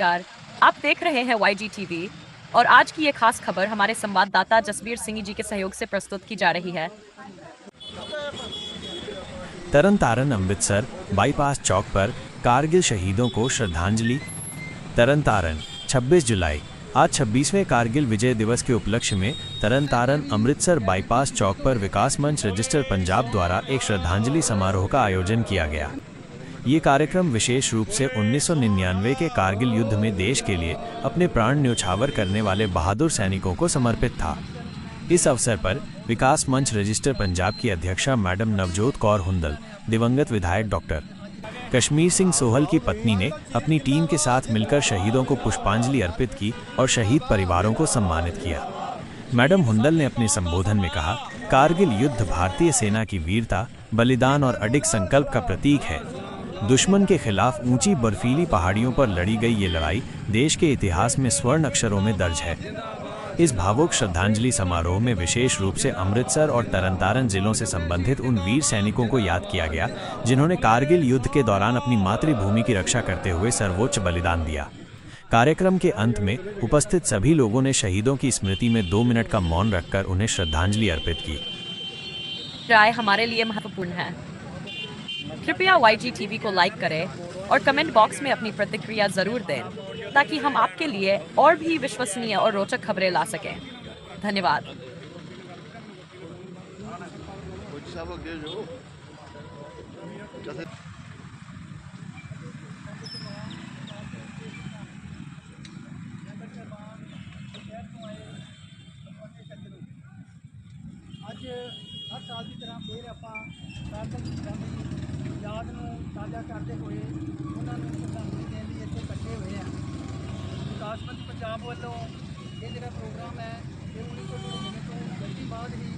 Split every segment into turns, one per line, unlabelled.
नमस्कार। आप देख रहे हैं वाई जी टीवी और आज की ये खास खबर हमारे संवाददाता जसवीर सिंह जी के सहयोग से प्रस्तुत की जा रही है।
तरन तारण अमृतसर बाईपास चौक पर कारगिल शहीदों को श्रद्धांजलि। तरन तारण छब्बीस जुलाई, आज 26वें कारगिल विजय दिवस के उपलक्ष्य में तरन तारण अमृतसर बाईपास चौक पर विकास मंच रजिस्टर पंजाब द्वारा एक श्रद्धांजलि समारोह का आयोजन किया गया। ये कार्यक्रम विशेष रूप से 1999 के कारगिल युद्ध में देश के लिए अपने प्राण न्योछावर करने वाले बहादुर सैनिकों को समर्पित था। इस अवसर पर विकास मंच रजिस्टर पंजाब की अध्यक्षा मैडम नवजोत कौर हुंदल, दिवंगत विधायक डॉक्टर कश्मीर सिंह सोहल की पत्नी ने अपनी टीम के साथ मिलकर शहीदों को पुष्पांजलि अर्पित की और शहीद परिवारों को सम्मानित किया। मैडम हुंदल ने अपने संबोधन में कहा, कारगिल युद्ध भारतीय सेना की वीरता, बलिदान और अडिग संकल्प का प्रतीक है। दुश्मन के खिलाफ ऊँची बर्फीली पहाड़ियों पर लड़ी गई ये लड़ाई देश के इतिहास में स्वर्ण अक्षरों में दर्ज है। इस भावुक श्रद्धांजलि समारोह में विशेष रूप से अमृतसर और तरनतारन जिलों से संबंधित उन वीर सैनिकों को याद किया गया, जिन्होंने कारगिल युद्ध के दौरान अपनी मातृभूमि की रक्षा करते हुए सर्वोच्च बलिदान दिया। कार्यक्रम के अंत में उपस्थित सभी लोगों ने शहीदों की स्मृति में दो मिनट का मौन रखकर उन्हें श्रद्धांजलि अर्पित की।
राय हमारे लिए महत्वपूर्ण है। कृपया वाई को लाइक करें और कमेंट बॉक्स में अपनी प्रतिक्रिया ज़रूर दें, ताकि हम आपके लिए और भी विश्वसनीय और रोचक खबरें ला सकें। धन्यवाद।
ਹਰ ਸਾਲ ਦੀ ਤਰ੍ਹਾਂ ਫੇਰ ਆਪਾਂ ਸਾਰਥਕ ਗਾਂਧੀ ਯਾਦ ਨੂੰ ਤਾਜ਼ਾ ਕਰਦੇ ਹੋਏ ਉਹਨਾਂ ਨੂੰ ਸ਼ਰਧਾਂਜਲੀ ਦੇਣ ਲਈ ਇੱਥੇ ਇਕੱਠੇ ਹੋਏ ਆ ਮੰਤਰੀ ਪੰਜਾਬ ਵੱਲੋਂ ਇਹ ਜਿਹੜਾ ਪ੍ਰੋਗਰਾਮ ਹੈ, ਇਹ 1999 ਤੋਂ ਜਲਦੀ ਬਾਅਦ ਹੀ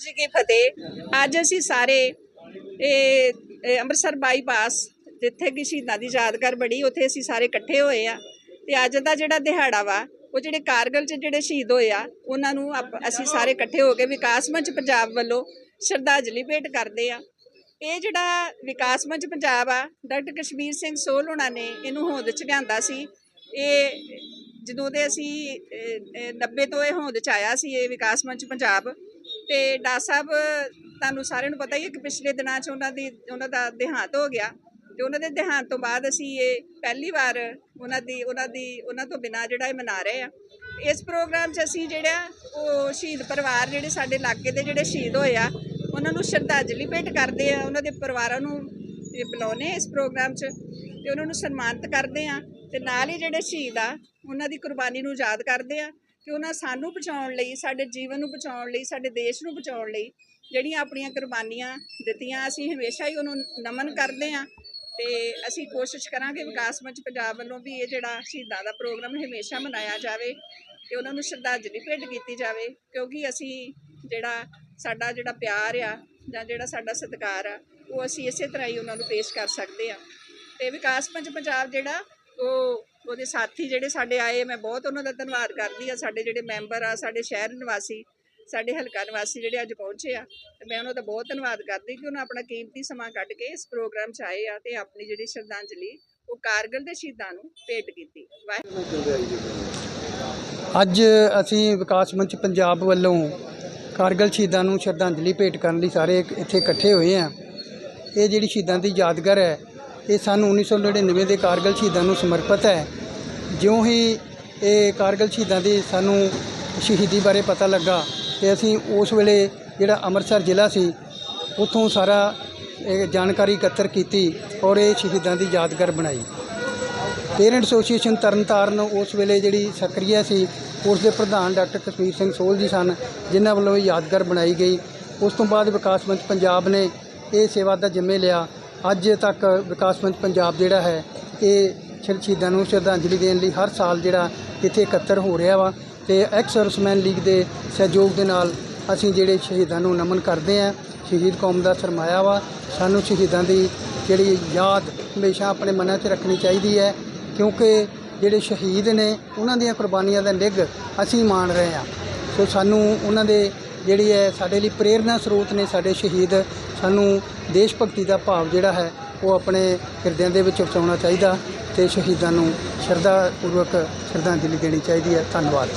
ਜੀ ਕੀ ਫਤਿਹ? ਅੱਜ ਅਸੀਂ ਸਾਰੇ ਇਹ ਇਹ ਅੰਮ੍ਰਿਤਸਰ ਬਾਈਪਾਸ ਜਿੱਥੇ ਕਿ ਸ਼ਹੀਦਾਂ ਦੀ ਯਾਦਗਾਰ ਬੜੀ ਉੱਥੇ ਅਸੀਂ ਸਾਰੇ ਇਕੱਠੇ ਹੋਏ ਆ। ਤੇ ਅੱਜ ਦਾ ਜਿਹੜਾ ਦਿਹਾੜਾ ਵਾ, ਉਹ ਜਿਹੜੇ ਕਾਰਗਲ 'ਚ ਜਿਹੜੇ ਸ਼ਹੀਦ ਹੋਏ ਆ, ਉਹਨਾਂ ਨੂੰ ਆਪ- ਅਸੀਂ ਸਾਰੇ ਇਕੱਠੇ ਹੋ ਕੇ ਵਿਕਾਸ ਮੰਚ ਪੰਜਾਬ ਵੱਲੋਂ ਸ਼ਰਧਾਂਜਲੀ ਭੇਟ ਕਰਦੇ ਆ। ਇਹ ਜਿਹੜਾ ਵਿਕਾਸ ਮੰਚ ਪੰਜਾਬ ਆ, ਡਾਕਟਰ ਕਸ਼ਮੀਰ ਸਿੰਘ ਸੋਹਲ ਉਹਨਾਂ ਨੇ, ਇਹਨੂੰ ਹੋਂਦ 'ਚ ਲਿਆਂਦਾ ਸੀ। ਇਹ ਜਦੋਂ ਦੇ ਅਸੀਂ ਅਹ, 90 ਤੋਂ ਇਹ ਹੋਂਦ 'ਚ ਆਇਆ ਸੀ ਇਹ ਵਿਕਾਸ ਮੰਚ ਪੰਜਾਬ ਤੇ ਡਾ ਸਾਹਿਬ ਤੁਹਾਨੂੰ ਸਾਰਿਆਂ ਨੂੰ ਪਤਾ ਹੀ ਹੈ ਕਿ ਪਿਛਲੇ ਦਿਨਾਂ 'ਚ ਉਹਨਾਂ ਦੀ ਉਹਨਾਂ ਦਾ ਦੇਹਾਂਤ ਹੋ ਗਿਆ। ਤੇ ਉਹਨਾਂ ਦੇ ਦੇਹਾਂਤ ਤੋਂ ਬਾਅਦ ਅਸੀਂ ਇਹ ਪਹਿਲੀ ਵਾਰ ਉਹਨਾਂ ਦੀ ਉਹਨਾਂ ਦੀ ਉਹਨਾਂ ਤੋਂ ਬਿਨਾਂ ਜਿਹੜਾ ਇਹ ਮਨਾ ਰਹੇ ਆ। ਇਸ ਪ੍ਰੋਗਰਾਮ 'ਚ ਅਸੀਂ ਜਿਹੜਾ ਉਹ ਸ਼ਹੀਦ ਪਰਿਵਾਰ ਜਿਹੜੇ ਸਾਡੇ ਇਲਾਕੇ ਦੇ ਜਿਹੜੇ ਸ਼ਹੀਦ ਹੋਏ ਆ ਉਹਨਾਂ ਨੂੰ ਸ਼ਰਧਾਂਜਲੀ ਭੇਟ ਕਰਦੇ ਆ ਉਹਨਾਂ ਦੇ ਪਰਿਵਾਰਾਂ ਨੂੰ ਇਹ ਬੁਲਾਉਂਦੇ ਇਸ ਪ੍ਰੋਗਰਾਮ 'ਚ ਤੇ ਉਹਨਾਂ ਨੂੰ ਸਨਮਾਨਿਤ ਕਰਦੇ ਆ। ਤੇ ਨਾਲ ਹੀ ਜਿਹੜੇ ਸ਼ਹੀਦ ਆ ਉਹਨਾਂ ਦੀ ਕੁਰਬਾਨੀ ਨੂੰ ਯਾਦ ਕਰਦੇ ਆ ਕਿ ਉਹਨਾਂ ਸਾਨੂੰ ਬਚਾਉਣ ਲਈ, ਸਾਡੇ ਜੀਵਨ ਨੂੰ ਬਚਾਉਣ ਲਈ, ਸਾਡੇ ਦੇਸ਼ ਨੂੰ ਬਚਾਉਣ ਲਈ ਜਿਹੜੀਆਂ ਆਪਣੀਆਂ ਕੁਰਬਾਨੀਆਂ ਦਿੱਤੀਆਂ, ਅਸੀਂ ਹਮੇਸ਼ਾ ਹੀ ਉਹਨੂੰ ਨਮਨ ਕਰਦੇ ਆ ਤੇ ਅਸੀਂ ਕੋਸ਼ਿਸ਼ ਕਰਾਂਗੇ ਵਿਕਾਸ ਮੰਚ ਪੰਜਾਬ ਵੱਲੋਂ ਵੀ ਇਹ ਜਿਹੜਾ ਸ਼ਹੀਦਾਂ ਦਾ ਪ੍ਰੋਗਰਾਮ ਹਮੇਸ਼ਾ ਮਨਾਇਆ ਜਾਵੇ ਤੇ ਉਹਨਾਂ ਨੂੰ ਸ਼ਰਧਾਂਜਲੀ ਭੇਟ ਕੀਤੀ ਜਾਵੇ, ਕਿਉਂਕਿ ਅਸੀਂ ਜਿਹੜਾ ਸਾਡਾ ਜਿਹੜਾ ਪਿਆਰ ਆ ਜਾਂ ਜਿਹੜਾ ਸਾਡਾ ਸਤਿਕਾਰ ਆ, ਉਹ ਅਸੀਂ ਇਸੇ ਤਰ੍ਹਾਂ ਹੀ ਉਹਨਾਂ ਨੂੰ ਪੇਸ਼ ਕਰ ਸਕਦੇ ਆ। ਤੇ ਵਿਕਾਸ ਪੰਚ ਪੰਜਾਬ ਜਿਹੜਾ ਉਹ ਉਹਦੇ ਸਾਥੀ ਜਿਹੜੇ ਸਾਡੇ ਆਏ, ਮੈਂ ਬਹੁਤ ਉਹਨਾਂ ਦਾ ਧੰਨਵਾਦ ਕਰਦੀ ਆ ਸਾਡੇ ਜਿਹੜੇ ਮੈਂਬਰ ਆ, ਸਾਡੇ ਸ਼ਹਿਰ ਨਿਵਾਸੀ, ਸਾਡੇ ਹਲਕਾ ਨਿਵਾਸੀ ਜਿਹੜੇ ਅੱਜ ਪਹੁੰਚੇ ਆ, ਤੇ ਮੈਂ ਉਹਨਾਂ ਦਾ ਬਹੁਤ ਧੰਨਵਾਦ ਕਰਦੀ ਕਿ ਉਹਨਾਂ ਆਪਣਾ ਕੀਮਤੀ ਸਮਾਂ ਕੱਢ ਕੇ ਇਸ ਪ੍ਰੋਗਰਾਮ 'ਚ ਆਏ ਆ ਤੇ ਆਪਣੀ ਜਿਹੜੀ ਸ਼ਰਧਾਂਜਲੀ, ਉਹ ਕਾਰਗਿਲ ਦੇ ਸ਼ਹੀਦਾਂ ਨੂੰ ਭੇਟ ਕੀਤੀ। ਵਾਹਿਗੁਰੂ।
ਅੱਜ ਅਸੀਂ ਵਿਕਾਸ ਮੰਚ ਪੰਜਾਬ ਵੱਲੋਂ ਕਾਰਗਿਲ ਸ਼ਹੀਦਾਂ ਨੂੰ ਸ਼ਰਧਾਂਜਲੀ ਭੇਟ ਕਰਨ ਲਈ ਸਾਰੇ ਇੱਥੇ ਇਕੱਠੇ ਹੋਏ ਆ। ਇਹ ਜਿਹੜੀ ਸ਼ਹੀਦਾਂ ਦੀ ਯਾਦਗਾਰ ਹੈ ਇਹ ਸਾਨੂੰ 1999 ਦੇ ਕਾਰਗਲ ਸ਼ਹੀਦਾਂ ਨੂੰ ਸਮਰਪਿਤ ਹੈ। ਜਿਉਂ ਹੀ ਇਹ ਕਾਰਗਲ ਸ਼ਹੀਦਾਂ ਦੀ ਸਾਨੂੰ ਸ਼ਹੀਦੀ ਬਾਰੇ ਪਤਾ ਲੱਗਾ ਤੇ ਅਸੀਂ ਉਸ ਵੇਲੇ ਜਿਹੜਾ ਅੰਮ੍ਰਿਤਸਰ ਜ਼ਿਲ੍ਹਾ ਸੀ, ਉੱਥੋਂ ਸਾਰਾ ਇਹ ਜਾਣਕਾਰੀ ਇਕੱਤਰ ਕੀਤੀ ਔਰ ਇਹ ਸ਼ਹੀਦਾਂ ਦੀ ਯਾਦਗਾਰ ਬਣਾਈ। ਪੇਰੈਂਟ ਐਸੋਸੀਏਸ਼ਨ ਤਰਨਤਾਰਨ ਉਸ ਵੇਲੇ ਜਿਹੜੀ ਸਕਰੀਆ ਸੀ, ਉਸ ਦੇ ਪ੍ਰਧਾਨ ਡਾਕਟਰ ਕਸ਼ਮੀਰ ਸਿੰਘ ਸੋਲ ਜੀ ਸਨ, ਜਿਨ੍ਹਾਂ ਵੱਲੋਂ ਇਹ ਯਾਦਗਾਰ ਬਣਾਈ ਗਈ। ਉਸ ਤੋਂ ਬਾਅਦ ਵਿਕਾਸ ਮੰਚ ਪੰਜਾਬ ਨੇ ਇਹ ਸੇਵਾ ਦਾ ਜ਼ਿੰਮੇ ਲਿਆ ਅੱਜ ਤੱਕ ਵਿਕਾਸ ਮੰਚ ਪੰਜਾਬ ਜਿਹੜਾ ਹੈ, ਇਹ ਸ਼ਹੀਦਾਂ ਨੂੰ ਸ਼ਰਧਾਂਜਲੀ ਦੇਣ ਲਈ ਹਰ ਸਾਲ ਜਿਹੜਾ ਇੱਥੇ ਇਕੱਤਰ ਹੋ ਰਿਹਾ ਵਾ ਤੇ ਐਕਸ ਸਰਵਿਸਮੈਨ ਲੀਗ ਦੇ ਸਹਿਯੋਗ ਦੇ ਨਾਲ ਅਸੀਂ ਜਿਹੜੇ ਸ਼ਹੀਦਾਂ ਨੂੰ ਨਮਨ ਕਰਦੇ ਹਾਂ, ਸ਼ਹੀਦ ਕੌਮ ਦਾ ਸਰਮਾਇਆ ਵਾ, ਸਾਨੂੰ ਸ਼ਹੀਦਾਂ ਦੀ ਜਿਹੜੀ ਯਾਦ ਹਮੇਸ਼ਾ ਆਪਣੇ ਮਨਾਂ 'ਚ ਰੱਖਣੀ ਚਾਹੀਦੀ ਹੈ, ਕਿਉਂਕਿ ਜਿਹੜੇ ਸ਼ਹੀਦ ਨੇ ਉਹਨਾਂ ਦੀਆਂ ਕੁਰਬਾਨੀਆਂ ਦਾ ਨਿੱਘ ਅਸੀਂ ਮਾਣ ਰਹੇ ਹਾਂ। ਸੋ ਸਾਨੂੰ ਉਹਨਾਂ ਦੇ ਜਿਹੜੀ ਹੈ, ਸਾਡੇ ਲਈ ਪ੍ਰੇਰਨਾ ਸਰੋਤ ਨੇ ਸਾਡੇ ਸ਼ਹੀਦ ਸਾਨੂੰ ਦੇਸ਼ ਭਗਤੀ ਦਾ ਭਾਵ ਜਿਹੜਾ ਹੈ, ਉਹ ਆਪਣੇ ਹਿਰਦਿਆਂ ਦੇ ਵਿੱਚ ਵਸਾਉਣਾ ਚਾਹੀਦਾ ਤੇ ਸ਼ਹੀਦਾਂ ਨੂੰ ਸ਼ਰਧਾ ਪੂਰਵਕ ਸ਼ਰਧਾਂਜਲੀ ਦੇਣੀ ਚਾਹੀਦੀ ਹੈ। ਧੰਨਵਾਦ।